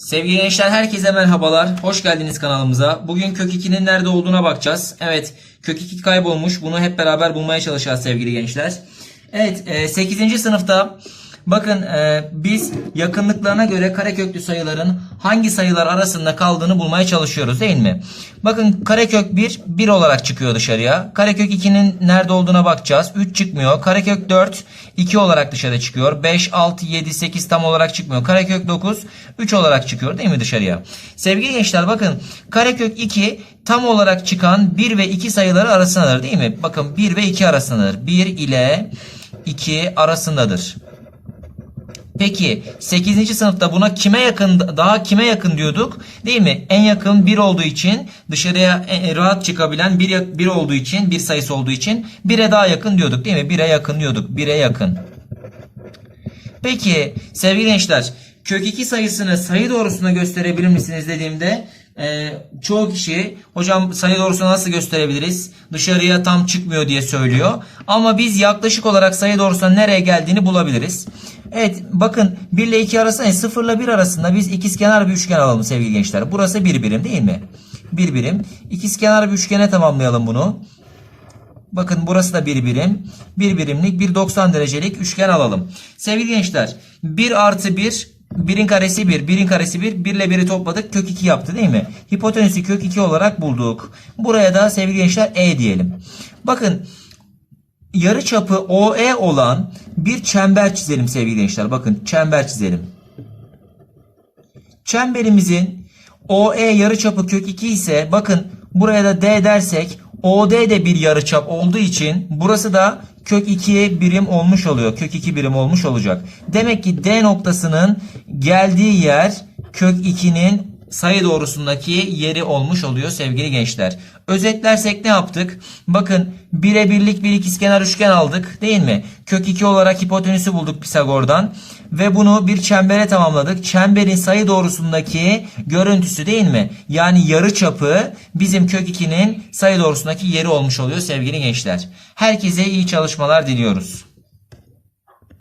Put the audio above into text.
Sevgili gençler herkese merhabalar. Hoş geldiniz kanalımıza. Bugün kök 2'nin nerede olduğuna bakacağız. Evet kök 2 kaybolmuş. Bunu hep beraber bulmaya çalışacağız sevgili gençler. Evet e, 8. sınıfta bakın e, biz yakınlıklarına göre kareköklü sayıların hangi sayılar arasında kaldığını bulmaya çalışıyoruz değil mi? Bakın karekök 1 1 olarak çıkıyor dışarıya. Karekök 2'nin nerede olduğuna bakacağız. 3 çıkmıyor. Karekök 4 2 olarak dışarı çıkıyor. 5, 6, 7, 8 tam olarak çıkmıyor. Karekök 9 3 olarak çıkıyor değil mi dışarıya? Sevgili gençler bakın karekök 2 tam olarak çıkan 1 ve 2 sayıları arasındadır değil mi? Bakın 1 ve 2 arasındadır. 1 ile 2 arasındadır. Peki 8. sınıfta buna kime yakın daha kime yakın diyorduk? Değil mi? En yakın 1 olduğu için dışarıya en- rahat çıkabilen 1 bir olduğu için bir sayısı olduğu için 1'e daha yakın diyorduk değil mi? 1'e yakın diyorduk. 1'e yakın. Peki sevgili gençler kök 2 sayısını sayı doğrusuna gösterebilir misiniz dediğimde e, çoğu kişi hocam sayı doğrusunu nasıl gösterebiliriz dışarıya tam çıkmıyor diye söylüyor. Ama biz yaklaşık olarak sayı doğrusuna nereye geldiğini bulabiliriz. Evet bakın 1 ile 2 arasında yani 0 ile 1 arasında biz ikizkenar bir üçgen alalım sevgili gençler. Burası bir birim değil mi? Bir birim. İkizkenar bir üçgene tamamlayalım bunu. Bakın burası da bir birim. Bir birimlik bir 90 derecelik üçgen alalım. Sevgili gençler 1 artı 1 1'in karesi 1, 1'in karesi 1, 1 ile 1'i topladık kök 2 yaptı değil mi? Hipotenüsü kök 2 olarak bulduk. Buraya da sevgili gençler E diyelim. Bakın yarı çapı OE olan bir çember çizelim sevgili gençler. Bakın çember çizelim. Çemberimizin OE yarıçapı kök 2 ise bakın buraya da D dersek OD de bir yarıçap olduğu için burası da kök 2 birim olmuş oluyor. Kök 2 birim olmuş olacak. Demek ki D noktasının geldiği yer kök 2'nin sayı doğrusundaki yeri olmuş oluyor sevgili gençler. Özetlersek ne yaptık? Bakın 1'e birlik bir ikizkenar üçgen aldık değil mi? Kök 2 olarak hipotenüsü bulduk Pisagor'dan. Ve bunu bir çembere tamamladık. Çemberin sayı doğrusundaki görüntüsü değil mi? Yani yarı çapı bizim kök 2'nin sayı doğrusundaki yeri olmuş oluyor sevgili gençler. Herkese iyi çalışmalar diliyoruz.